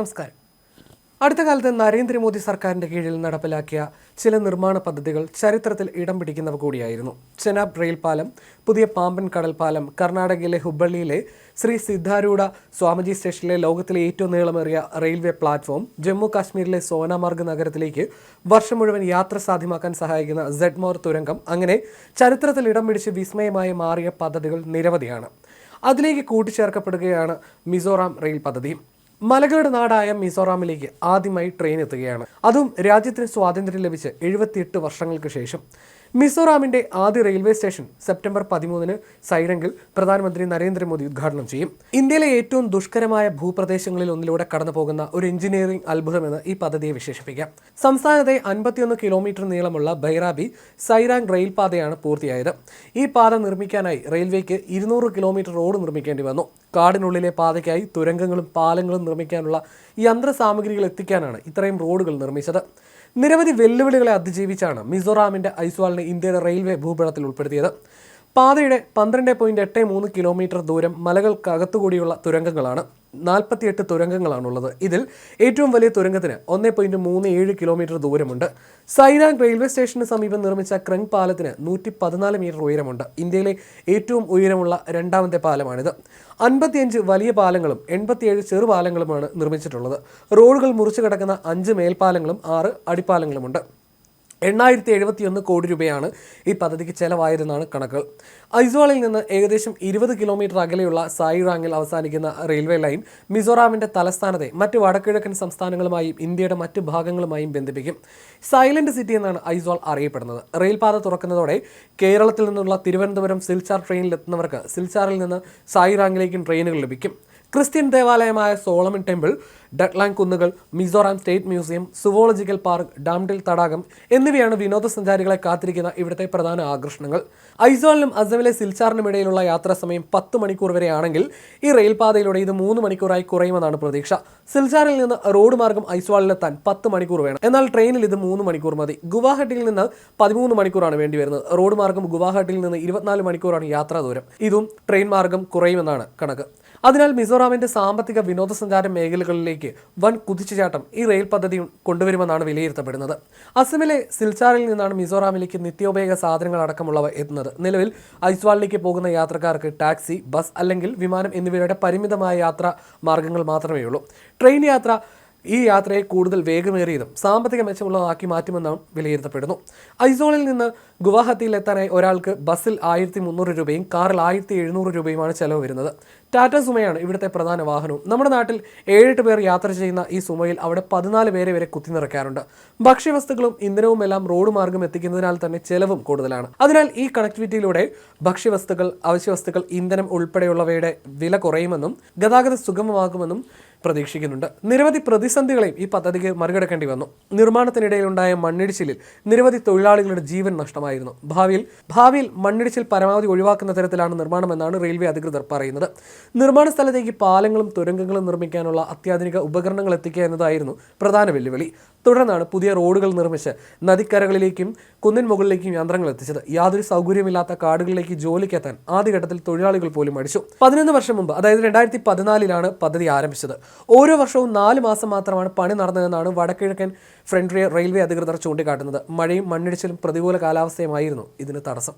നമസ്കാരം. അടുത്ത കാലത്ത് നരേന്ദ്രമോദി സർക്കാരിന്റെ കീഴിൽ നടപ്പിലാക്കിയ ചില നിർമ്മാണ പദ്ധതികൾ ചരിത്രത്തിൽ ഇടം പിടിക്കുന്നവ കൂടിയായിരുന്നു. ചെനാബ് റെയിൽ പാലം പുതിയ പാമ്പൻ കടൽ പാലം കർണാടകയിലെ ഹുബ്ബള്ളിയിലെ ശ്രീ സിദ്ധാരൂഢ സ്വാമിജി സ്റ്റേഷനിലെ ലോകത്തിലെ ഏറ്റവും നീളമേറിയ റെയിൽവേ പ്ലാറ്റ്ഫോം ജമ്മു കാശ്മീരിലെ സോനാമാർഗ് നഗരത്തിലേക്ക് വർഷം മുഴുവൻ യാത്ര സാധ്യമാക്കാൻ സഹായിക്കുന്ന സെഡ്മോർ തുരങ്കം അങ്ങനെ ചരിത്രത്തിൽ ഇടം പിടിച്ച് വിസ്മയമായി മാറിയ പദ്ധതികൾ നിരവധിയാണ്. അതിലേക്ക് കൂട്ടിച്ചേർക്കപ്പെടുകയാണ് മിസോറാം റെയിൽ പദ്ധതി. മലകളുടെ നാടായ മിസോറാമിലേക്ക് ആദ്യമായി ട്രെയിൻ എത്തുകയാണ്. അതും രാജ്യത്തിന് സ്വാതന്ത്ര്യം ലഭിച്ച് എഴുപത്തിയെട്ട് വർഷങ്ങൾക്ക് ശേഷം. മിസോറാമിന്റെ ആദ്യ റെയിൽവേ സ്റ്റേഷൻ സെപ്റ്റംബർ പതിമൂന്നിന് സൈരംഗിൽ പ്രധാനമന്ത്രി നരേന്ദ്രമോദി ഉദ്ഘാടനം ചെയ്യും. ഇന്ത്യയിലെ ഏറ്റവും ദുഷ്കരമായ ഭൂപ്രദേശങ്ങളിൽ ഒന്നിലൂടെ കടന്നു പോകുന്ന ഒരു എഞ്ചിനീയറിംഗ് അത്ഭുതമെന്ന് ഈ പദ്ധതിയെ വിശേഷിപ്പിക്കാം. സംസ്ഥാനത്തെ അൻപത്തിയൊന്ന് കിലോമീറ്റർ നീളമുള്ള ബൈറാബി സൈറാങ് റെയിൽ പാതയാണ് പൂർത്തിയായത്. ഈ പാത നിർമ്മിക്കാനായി റെയിൽവേക്ക് ഇരുന്നൂറ് കിലോമീറ്റർ റോഡ് നിർമ്മിക്കേണ്ടി വന്നു. കാടിനുള്ളിലെ പാതയ്ക്കായി തുരങ്കങ്ങളും പാലങ്ങളും നിർമ്മിക്കാനുള്ള യന്ത്രസാമഗ്രികൾ എത്തിക്കാനാണ് ഇത്രയും റോഡുകൾ നിർമ്മിച്ചത്. നിരവധി വെല്ലുവിളികളെ അതിജീവിച്ചാണ് മിസോറാമിന്റെ ഐസ്വാളിനെ ഇന്ത്യയുടെ റെയിൽവേ ഭൂപടത്തിൽ ഉൾപ്പെടുത്തിയത്. പാതയുടെ പന്ത്രണ്ട് പോയിന്റ് എട്ട് മൂന്ന് കിലോമീറ്റർ ദൂരം മലകൾക്കകത്തുകൂടിയുള്ള തുരങ്കങ്ങളാണ്. നാൽപ്പത്തിയെട്ട് തുരങ്കങ്ങളാണുള്ളത്. ഇതിൽ ഏറ്റവും വലിയ തുരങ്കത്തിന് ഒന്ന് പോയിന്റ് മൂന്ന് ഏഴ് കിലോമീറ്റർ ദൂരമുണ്ട്. സൈനാങ് റെയിൽവേ സ്റ്റേഷന് സമീപം നിർമ്മിച്ച ക്രങ് പാലത്തിന് നൂറ്റി പതിനാല് മീറ്റർ ഉയരമുണ്ട്. ഇന്ത്യയിലെ ഏറ്റവും ഉയരമുള്ള രണ്ടാമത്തെ പാലമാണിത്. അൻപത്തിയഞ്ച് വലിയ പാലങ്ങളും എൺപത്തിയേഴ് ചെറുപാലങ്ങളുമാണ് നിർമ്മിച്ചിട്ടുള്ളത്. റോഡുകൾ മുറിച്ചു കിടക്കുന്ന അഞ്ച് മേൽപ്പാലങ്ങളും ആറ് അടിപ്പാലങ്ങളുമുണ്ട്. എണ്ണായിരത്തി എഴുപത്തിയൊന്ന് കോടി രൂപയാണ് ഈ പദ്ധതിക്ക് ചെലവായതെന്നാണ് കണക്കുകൾ ഐസ്വാളിൽ നിന്ന് ഏകദേശം ഇരുപത് കിലോമീറ്റർ അകലെയുള്ള സായിറാങ്ങിൽ അവസാനിക്കുന്ന റെയിൽവേ ലൈൻ മിസോറാമിന്റെ തലസ്ഥാനത്തെ മറ്റ് വടക്കിഴക്കൻ സംസ്ഥാനങ്ങളുമായും ഇന്ത്യയുടെ മറ്റ് ഭാഗങ്ങളുമായും ബന്ധിപ്പിക്കും. സൈലന്റ് സിറ്റി എന്നാണ് ഐസ്വാൾ അറിയപ്പെടുന്നത്. റെയിൽപാത തുറക്കുന്നതോടെ കേരളത്തിൽ നിന്നുള്ള തിരുവനന്തപുരം സിൽച്ചാർ ട്രെയിനിലെത്തുന്നവർക്ക് സിൽച്ചാറിൽ നിന്ന് സായിറാങ്ങിലേക്കും ട്രെയിനുകൾ ലഭിക്കും. ക്രിസ്ത്യൻ ദേവാലയമായ സോളമൻ ടെമ്പിൾ ഡെഡ്ലാങ് കുന്നുകൾ Mizoram state museum zoological park Tamdil തടാകം എന്നിവയാണ് വിനോദസഞ്ചാരികളെ കാത്തിരിക്കുന്ന ഇവിടുത്തെ പ്രധാന ആകർഷണങ്ങൾ. ഐസോളിനും അസമിലെ സിൽച്ചാറിനും ഇടയിലുള്ള യാത്രാ സമയം പത്ത് മണിക്കൂർ വരെയാണെങ്കിൽ ഈ റെയിൽപാതയിലൂടെ ഇത് മൂന്ന് മണിക്കൂറായി കുറയുമെന്നാണ് പ്രതീക്ഷ. സിൽച്ചാറിൽ നിന്ന് റോഡ് മാർഗം ഐസ്വാളിലെത്താൻ പത്ത് മണിക്കൂർ വേണം. എന്നാൽ ട്രെയിനിൽ ഇത് മൂന്ന് മണിക്കൂർ മതി. ഗുവാഹട്ടിയിൽ നിന്ന് പതിമൂന്ന് മണിക്കൂറാണ് വേണ്ടി വരുന്നത്. റോഡ് മാർഗം ഗുവാഹട്ടിയിൽ നിന്ന് ഇരുപത്തിനാല് മണിക്കൂറാണ് യാത്രാ ദൂരം ഇതും ട്രെയിൻ മാർഗം കുറയുമെന്നാണ് കണക്ക്. അതിനാൽ മിസോറാമിന്റെ സാമ്പത്തിക വിനോദസഞ്ചാര മേഖലകളിലേക്ക് വൻ കുതിച്ചുചാട്ടം ഈ റെയിൽ പദ്ധതി കൊണ്ടുവരുമെന്നാണ് വിലയിരുത്തപ്പെടുന്നത്. അസമിലെ സിൽച്ചാറിൽ നിന്നാണ് മിസോറാമിലേക്ക് നിത്യോപയോഗ സാധനങ്ങൾ അടക്കമുള്ളവ എത്തുന്നത്. നിലവിൽ ഐസ്വാളിലേക്ക് പോകുന്ന യാത്രക്കാർക്ക് ടാക്സി ബസ് അല്ലെങ്കിൽ വിമാനം എന്നിവയുടെ പരിമിതമായ യാത്രാ മാർഗങ്ങൾ മാത്രമേ ഉള്ളൂ ട്രെയിൻ യാത്ര ഈ യാത്രയെ കൂടുതൽ വേഗമേറിയതും സാമ്പത്തിക മെച്ചമുള്ളതാക്കി മാറ്റുമെന്നും വിലയിരുത്തപ്പെടുന്നു. ഐസോളിൽ നിന്ന് ഗുവാഹത്തിയിൽ എത്താനായി ഒരാൾക്ക് ബസ്സിൽ ആയിരത്തി മുന്നൂറ് രൂപയും കാറിൽ ആയിരത്തി എഴുന്നൂറ് രൂപയുമാണ് ചെലവ് വരുന്നത്. ടാറ്റ സുമയാണ് ഇവിടുത്തെ പ്രധാന വാഹനവും. നമ്മുടെ നാട്ടിൽ ഏഴെട്ട് പേർ യാത്ര ചെയ്യുന്ന ഈ സുമയിൽ അവിടെ പതിനാല് പേരെ വരെ കുത്തി നിറയ്ക്കാറുണ്ട്. ഭക്ഷ്യവസ്തുക്കളും ഇന്ധനവും എല്ലാം റോഡ് മാർഗം എത്തിക്കുന്നതിനാൽ തന്നെ ചെലവും കൂടുതലാണ്. അതിനാൽ ഈ കണക്ടിവിറ്റിയിലൂടെ ഭക്ഷ്യവസ്തുക്കൾ അവശ്യവസ്തുക്കൾ ഇന്ധനം ഉൾപ്പെടെയുള്ളവയുടെ വില കുറയുമെന്നും ഗതാഗതം സുഗമമാകുമെന്നും പ്രതീക്ഷിക്കുന്നുണ്ട്. നിരവധി പ്രതിസന്ധികളെയും ഈ പദ്ധതിക്ക് മറികടക്കേണ്ടി വന്നു. നിർമ്മാണത്തിനിടയിലുണ്ടായ മണ്ണിടിച്ചിലിൽ നിരവധി തൊഴിലാളികളുടെ ജീവൻ നഷ്ടമായിരുന്നു. ഭാവിയിൽ ഭാവിയിൽ മണ്ണിടിച്ചിൽ പരമാവധി ഒഴിവാക്കുന്ന തരത്തിലാണ് നിർമ്മാണമെന്നാണ് റെയിൽവേ അധികൃതർ പറയുന്നത്. നിർമ്മാണ സ്ഥലത്തേക്ക് പാലങ്ങളും തുരങ്കങ്ങളും നിർമ്മിക്കാനുള്ള അത്യാധുനിക ഉപകരണങ്ങൾ എത്തിക്കുക എന്നതായിരുന്നു പ്രധാന വെല്ലുവിളി. തുടർന്നാണ് പുതിയ റോഡുകൾ നിർമ്മിച്ച് നദിക്കരകളിലേക്കും കുന്നിൻ മുകളിലേക്കും യന്ത്രങ്ങൾ എത്തിച്ചത്. യാതൊരു സൗകര്യമില്ലാത്ത കാടുകളിലേക്ക് ജോലിക്കെത്താൻ ആദ്യഘട്ടത്തിൽ തൊഴിലാളികൾ പോലും അടിച്ചു പതിനൊന്ന് വർഷം മുമ്പ് അതായത് രണ്ടായിരത്തി പതിനാലിലാണ് പദ്ധതി ആരംഭിച്ചത്. ഓരോ വർഷവും നാല് മാസം മാത്രമാണ് പണി നടന്നതെന്നാണ് വടക്കിഴക്കൻ ഫ്രണ്ട് റെയിൽവേ അധികൃതർ ചൂണ്ടിക്കാട്ടുന്നത്. മഴയും മണ്ണിടിച്ചിലും പ്രതികൂല കാലാവസ്ഥയുമായിരുന്നു ഇതിന് തടസ്സം.